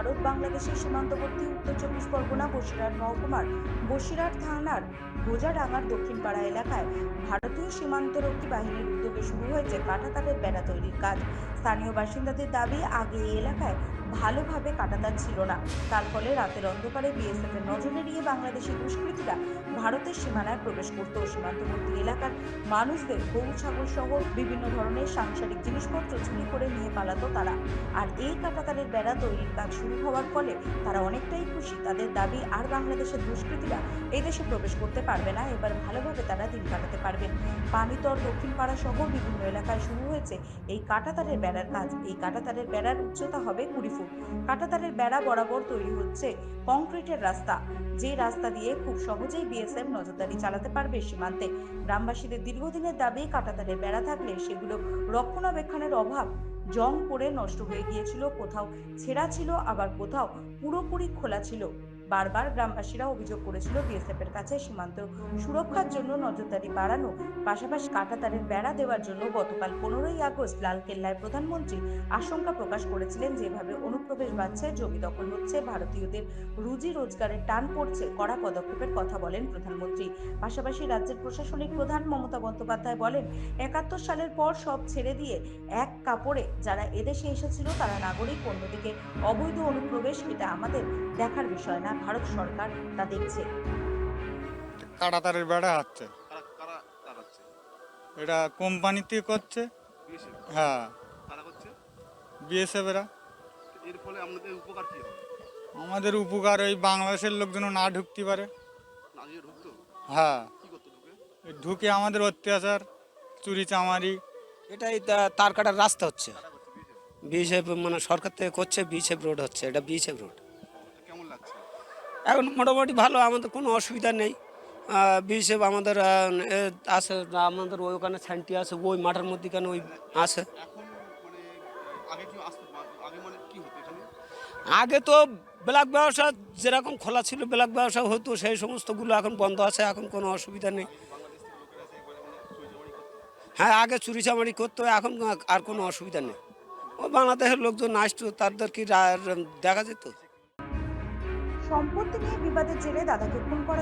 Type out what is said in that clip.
ভারত বাংলাদেশের সীমান্তবর্তী উত্তর চব্বিশ পরগনা, বসিরহাট, মহকুমার বসিরহাট থানার গোজাডাঙ্গার দক্ষিণপাড়া এলাকায় ভারতীয় সীমান্তরক্ষী বাহিনীর উদ্যোগে শুরু হয়েছে কাঁটাতারের বেড়া তৈরির কাজ। স্থানীয় বাসিন্দাদের দাবি, আগে এই এলাকায় ভালোভাবে কাঁটাতার ছিল না। তার ফলে রাতের অন্ধকারে বিএসএফ এর নজর এড়িয়ে বাংলাদেশি দুষ্কৃতীরা ভারতের সীমানায় প্রবেশ করত। সীমান্তবর্তী এলাকার মানুষদের গরু, ছাগল সহ বিভিন্ন ধরনের সাংসারিক জিনিসপত্র চুরি করে নিয়ে পালাতো তারা। আর এই কাঁটাতারের বেড়া তৈরির কাজ শুরু হওয়ার ফলে তারা অনেকটাই খুশি। তাদের দাবি, আর বাংলাদেশের দুষ্কৃতীরা এই দেশে প্রবেশ করতে পারবে না, এবার ভালোভাবে তারা দিন কাটাতে পারবেন পানিতর দক্ষিণ পাড়া সহ বিভিন্ন এলাকায় শুরু হয়েছে এই কাটাতারের বেড়ার কাজ। এই কাটাতারের বেড়ার উচ্চতা হবে কুড়ি ফুট কাঁটাতারের বেড়া বরাবর তৈরি হচ্ছে কংক্রিটের রাস্তা। যে রাস্তা দিয়ে খুব সহজেই বিএসএম নজরদারি চালাতে পারবে সীমান্তে। গ্রামবাসীদের দীর্ঘদিনের দাবি, কাঁটাতারের বেড়া থাকলে সেগুলো রক্ষণাবেক্ষণের অভাব। জং পড়ে নষ্ট হয়ে গিয়েছিল কোথাও, ছেঁড়া ছিল আবার কোথাও, পুরোপুরি খোলা ছিল। বারবার গ্রামবাসীরা অভিযোগ করেছিল বিএসএফ এর কাছে সীমান্ত সুরক্ষার জন্য নজরদারি বাড়ানো, পাশাপাশি কাঁটাতারের বেড়া দেওয়ার জন্য গতকাল পনেরোই আগস্ট লালকেল্লায় প্রধানমন্ত্রী আশঙ্কা প্রকাশ করেছিলেন যেভাবে অনুপ্রবেশ বাড়ছে, জমি দখল হচ্ছে, ভারতীয়দের রুজি রোজগারের টান পড়ছে, কড়া পদক্ষেপের কথা বলেন প্রধানমন্ত্রী। পাশাপাশি রাজ্যের প্রশাসনিক প্রধান মমতা বন্দ্যোপাধ্যায় বলেন, একাত্তর সালের পর সব ছেড়ে দিয়ে এক কাপড়ে যারা এদেশে এসেছিল তারা নাগরিক, অন্যদিকে অবৈধ অনুপ্রবেশ এটা আমাদের দেখার বিষয় না। ভারত সরকার তা দেখছে। কাটাতারের বেড়া হচ্ছে কারা কারা লাগাচ্ছে এটা কোম্পানিতে করছে। হ্যাঁ। কারা করছে বিএসএফ এর। ফলে আপনাদের উপকার কি হবে আমাদের উপকার ওই বাংলাদেশের লোকজন না ঢুকতে পারে। না দিয়ে ঢুকতো হ্যাঁ। ঢুকে আমাদের অত্যাচার চুরি চামারি। এটাই তার কাটার রাস্তা হচ্ছে। বিএসএফ মানে সরকার থেকে করছে বিএসএফ রোড হচ্ছে। এটা বিএসএফ রোড এখন মোটামুটি ভালো, আমাদের কোনো অসুবিধা নেই। বিএসএফ আমাদের আছে, আমাদের ওই ওখানে স্যান্টি আছে, ওই মাঠের মধ্যে কেন ওই আছে। আগে তো ব্ল্যাক ব্যবসা যেরকম খোলা ছিল, ব্ল্যাক ব্যবসা হতো, সেই সমস্তগুলো এখন বন্ধ আছে, এখন কোনো অসুবিধা নেই। হ্যাঁ আগে চুরি চামারি করতো, এখন আর কোনো অসুবিধা নেই। ও বাংলাদেশের লোকজন আসতো তাদের কি দেখা যেত। সম্পত্তি নিয়ে বিবাদের জেরে দাদাকে খুন করা